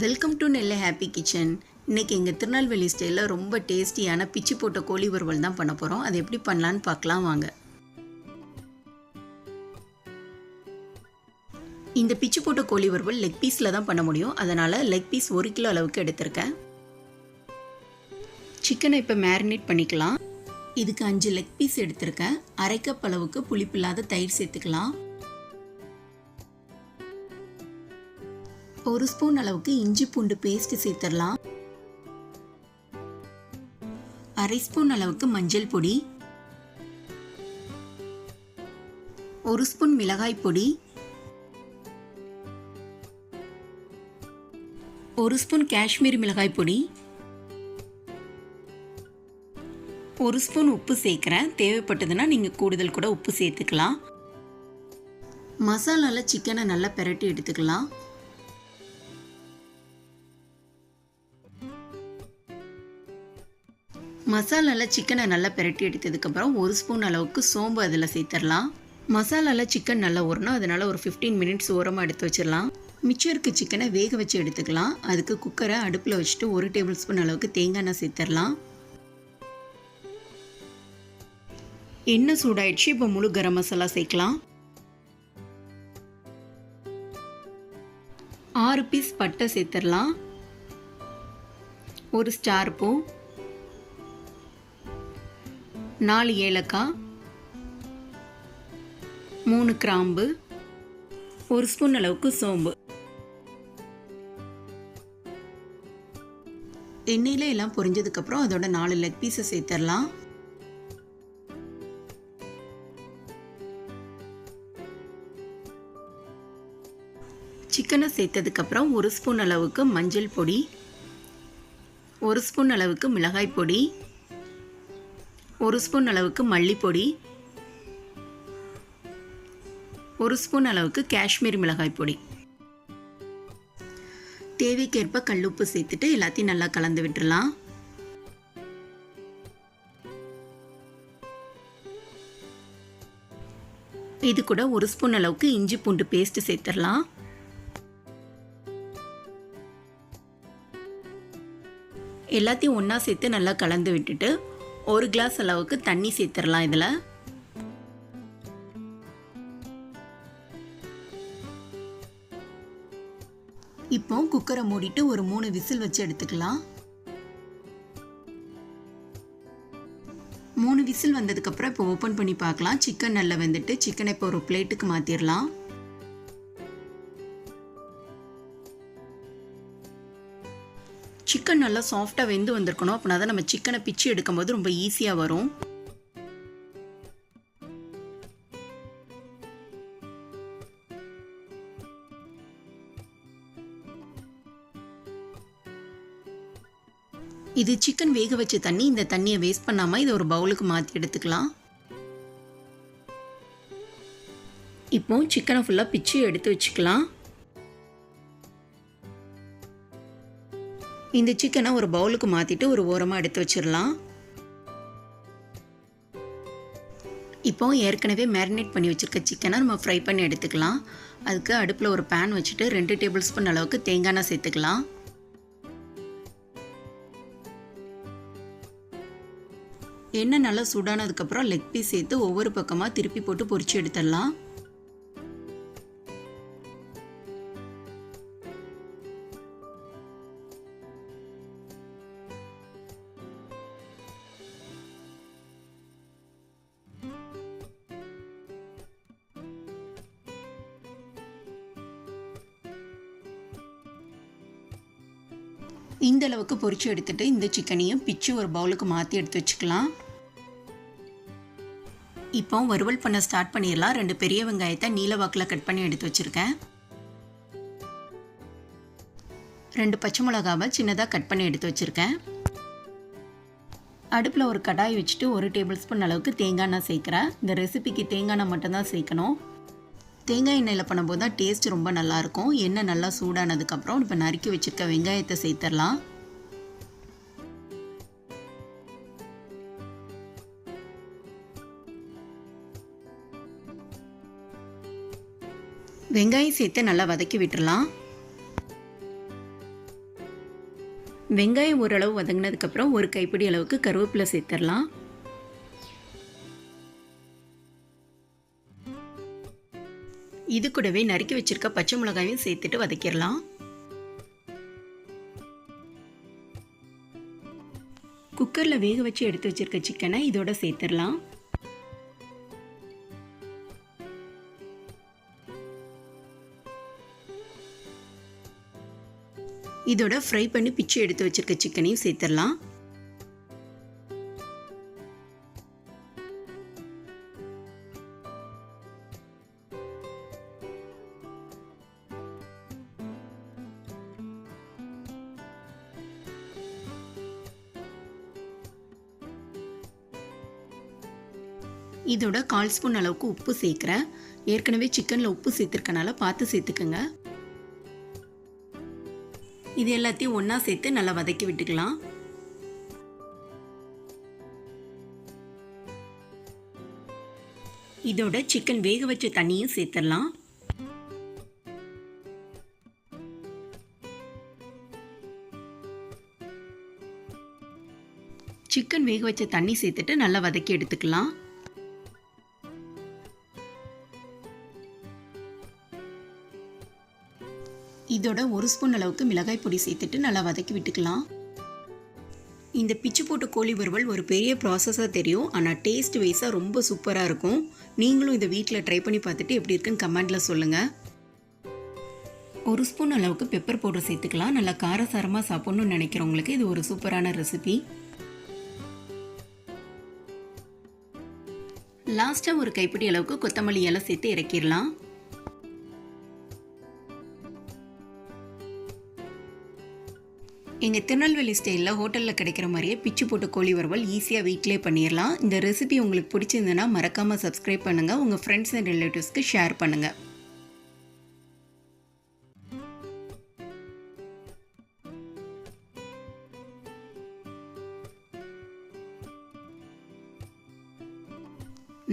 Welcome to Nellai happy kitchen இன்னைக்கு எங்கள் திருநெல்வேலி ஸ்டைலில் ரொம்ப டேஸ்டியான பிச்சு போட்ட கோழி வறுவல் தான் பண்ண போகிறோம் அது எப்படி பண்ணலான்னு பார்க்கலாம் வாங்க. இந்த பிச்சு போட்ட கோழி வறுவல் லெக் பீஸில் தான் பண்ண முடியும். அதனால் லெக் பீஸ் ஒரு கிலோ அளவுக்கு எடுத்திருக்கேன். சிக்கனை இப்போ மேரினேட் பண்ணிக்கலாம். இதுக்கு அஞ்சு லெக் பீஸ் எடுத்திருக்கேன். அரை கப் அளவுக்கு புளிப்பில்லாத தயிர் சேர்த்துக்கலாம். ஒரு ஸ்பூன் அளவுக்கு இஞ்சி பூண்டு பேஸ்ட் சேர்த்துடலாம். அரை ஸ்பூன் அளவுக்கு மஞ்சள் பொடி. ஒரு ஸ்பூன் மிளகாய் பொடி. ஒரு ஸ்பூன் காஷ்மீர் மிளகாய் பொடி. ஒரு ஸ்பூன் உப்பு சேர்க்குறேன். தேவைப்பட்டதுன்னா நீங்கள் கூடுதல் கூட உப்பு சேர்த்துக்கலாம். மசாலாவில் சிக்கனை நல்லா பெரட்டி எடுத்துக்கலாம். மசாலாவில் சிக்கனை நல்லா பெரட்டி எடுத்ததுக்கப்புறம் ஒரு ஸ்பூன் அளவுக்கு சோம்பு அதில் சேர்த்துடலாம். மசாலாவில் சிக்கன் நல்லா ஊறணும். அதனால் ஒரு ஃபிஃப்டீன் மினிட்ஸ் ஓரமாக எடுத்து வச்சிடலாம். மிச்சம் இருக்க சிக்கனை வேக வச்சு எடுத்துக்கலாம். அதுக்கு குக்கரை அடுப்பில் வச்சுட்டு ஒரு டேபிள் ஸ்பூன் அளவுக்கு தேங்காய் எண்ணெய் சேர்த்துடலாம். எண்ணெய் சூடாயிடுச்சு. இப்போ முழு கரம் மசாலா சேர்க்கலாம். ஆறு பீஸ் பட்டை சேர்த்துடலாம். ஒரு ஸ்டார் பூ. நாலு ஏலக்காய் மூணு கிராம்பு ஒரு ஸ்பூன் அளவுக்கு சோம்பு. எண்ணெயில் எல்லாம் பொரிஞ்சதுக்கப்புறம் அதோட நாலு லெக் பீஸை சேர்த்துடலாம். சிக்கனை சேர்த்ததுக்கப்புறம் ஒரு ஸ்பூன் அளவுக்கு மஞ்சள் பொடி ஒரு ஸ்பூன் அளவுக்கு மிளகாய் பொடி ஒரு ஸ்பூன் அளவுக்கு மல்லிப்பொடி. ஒரு ஸ்பூன் அளவுக்கு காஷ்மீர் மிளகாய் பொடி. தேவைக்கேற்ப கல்லுப்பு சேர்த்துட்டு எல்லாத்தையும் நல்லா கலந்து விட்டுடலாம் இது கூட ஒரு ஸ்பூன் அளவுக்கு இஞ்சி பூண்டு பேஸ்ட் சேர்த்துடலாம். எல்லாத்தையும் ஒன்றா சேர்த்து நல்லா கலந்து விட்டுட்டு ஒரு கிளாஸ் அளவுக்கு தண்ணி சேர்த்துடலாம் இதில். இப்போ குக்கரை மூடிட்டு ஒரு மூணு விசில் வச்சு எடுத்துக்கலாம். மூணு விசில் வந்ததுக்கப்புறம் இப்போ ஓப்பன் பண்ணி பார்க்கலாம். சிக்கன் நல்லா வெந்துட்டு சிக்கனை இப்போ ஒரு பிளேட்டுக்கு மாற்றிடலாம் சிக்கன் நல்லா சாஃப்டாக வெந்து வந்திருக்கணும். அப்படின்னா தான் நம்ம சிக்கனை பிச்சு எடுக்கும்போது ரொம்ப ஈஸியாக வரும். இது சிக்கன் வேக வச்ச தண்ணி இந்த தண்ணியை வேஸ்ட் பண்ணாமல் இதை ஒரு பவுலுக்கு மாற்றி எடுத்துக்கலாம். இப்போ சிக்கனை ஃபுல்லாக பிச்சு எடுத்து வச்சுக்கலாம். இந்த சிக்கனை ஒரு பவுலுக்கு மாற்றிட்டு ஒரு ஓரமாக எடுத்து வச்சிடலாம். இப்போ ஏற்கனவே மேரினேட் பண்ணி வச்சுருக்க சிக்கனை நம்ம ஃப்ரை பண்ணி எடுத்துக்கலாம். அதுக்கு அடுப்பில் ஒரு பேன் வச்சுட்டு ரெண்டு டேபிள் ஸ்பூன் அளவுக்கு தேங்காய் எண்ணெய் சேர்த்துக்கலாம். எண்ணெய் நல்லா சூடானதுக்கப்புறம் லெக் பீஸ் சேர்த்து ஒவ்வொரு பக்கமாக திருப்பி போட்டு பொரிச்சு எடுத்துடலாம். இந்த அளவுக்கு பொரிச்சு எடுத்துட்டு இந்த சிக்கனையும் பிச்சு ஒரு பவுலுக்கு மாற்றி எடுத்து வச்சுக்கலாம். இப்போ வறுவல் பண்ண ஸ்டார்ட் பண்ணிடலாம். ரெண்டு பெரிய வெங்காயத்தை நீல வாக்கில் கட் பண்ணி எடுத்து வச்சுருக்கேன். ரெண்டு பச்சை மிளகாவை சின்னதாக கட் பண்ணி எடுத்து வச்சுருக்கேன். அடுப்பில் ஒரு கடாய் வச்சுட்டு ஒரு டேபிள் ஸ்பூன் அளவுக்கு தேங்காய் எண்ணெய் சேர்க்குறேன். இந்த ரெசிபிக்கு தேங்காய் எண்ணெய் மட்டும்தான் சேர்க்கணும். தேங்காய் எண்ணெயில் பண்ணும்போது தான் டேஸ்ட் ரொம்ப நல்லாயிருக்கும். எண்ணெய் நல்லா சூடானதுக்கப்புறம் இப்போ நறுக்கி வச்சுருக்க வெங்காயத்தை சேர்த்துடலாம். வெங்காயம் சேர்த்து நல்லா வதக்கி விட்டுறலாம் வெங்காயம் ஓரளவு வதங்கினதுக்கப்புறம் ஒரு கைப்பிடி அளவுக்கு கருவேப்பிலை சேர்த்துடலாம். இது கூடவே நறுக்கி வச்சிருக்க பச்சை மிளகாயும் சேர்த்துட்டு வதக்கிடலாம். குக்கரில் வேக வச்சு எடுத்து வச்சிருக்க சிக்கனை இதோட சேர்த்துடலாம். இதோட ஃப்ரை பண்ணி பிச்சு எடுத்து வச்சிருக்க சிக்கனையும் சேர்த்துடலாம். இதோட கால் ஸ்பூன் அளவுக்கு உப்பு சேர்க்குறேன். ஏற்கனவே சிக்கனில் உப்பு சேர்த்துருக்கனால பார்த்து சேர்த்துக்கோங்க. இது எல்லாத்தையும் ஒன்றா சேர்த்து நல்லா வதக்கி விட்டுக்கலாம். இதோட சிக்கன் வேக வச்ச தண்ணியும் சேர்த்துடலாம். சிக்கன் வேக வச்ச தண்ணி சேர்த்துட்டு நல்லா வதக்கி எடுத்துக்கலாம். இதோட ஒரு ஸ்பூன் அளவுக்கு மிளகாய் பொடி சேர்த்துட்டு நல்லா வதக்கி விட்டுக்கலாம். இந்த பிச்சு போட்ட கோழி வறுவல் ஒரு பெரிய ப்ராசஸாக தெரியும். ஆனால் டேஸ்ட் வைஸாக ரொம்ப சூப்பராக இருக்கும். நீங்களும் இதை வீட்டில் ட்ரை பண்ணி பார்த்துட்டு எப்படி இருக்குன்னு கமெண்டில் சொல்லுங்கள் ஒரு ஸ்பூன் அளவுக்கு பெப்பர் பவுடர் சேர்த்துக்கலாம். நல்லா காரசாரமாக சாப்பிட்ணுன்னு நினைக்கிறவங்களுக்கு இது ஒரு சூப்பரான ரெசிபி லாஸ்ட்டாக ஒரு கைப்பிடி அளவுக்கு கொத்தமல்லி இலை சேர்த்து இறக்கிடலாம். எங்கள் திருநெல்வேலி ஸ்டைலில் ஹோட்டலில் கிடைக்கிற மாதிரியே பிச்சு போட்ட கோழி வறுவல் ஈஸியாக வீட்டிலே பண்ணிடலாம் இந்த ரெசிபி உங்களுக்கு பிடிச்சிருந்ததுன்னா மறக்காமல் சப்ஸ்கிரைப் பண்ணுங்கள் உங்கள் ஃப்ரெண்ட்ஸ் அண்ட் ரிலேட்டிவ்ஸ்க்கு ஷேர் பண்ணுங்கள்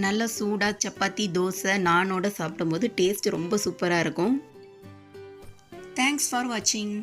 நல்லா சூடாக சப்பாத்தி தோசை நானோட சாப்பிடும்போது டேஸ்ட் ரொம்ப சூப்பராக இருக்கும். தேங்க்ஸ் ஃபார் வாட்சிங்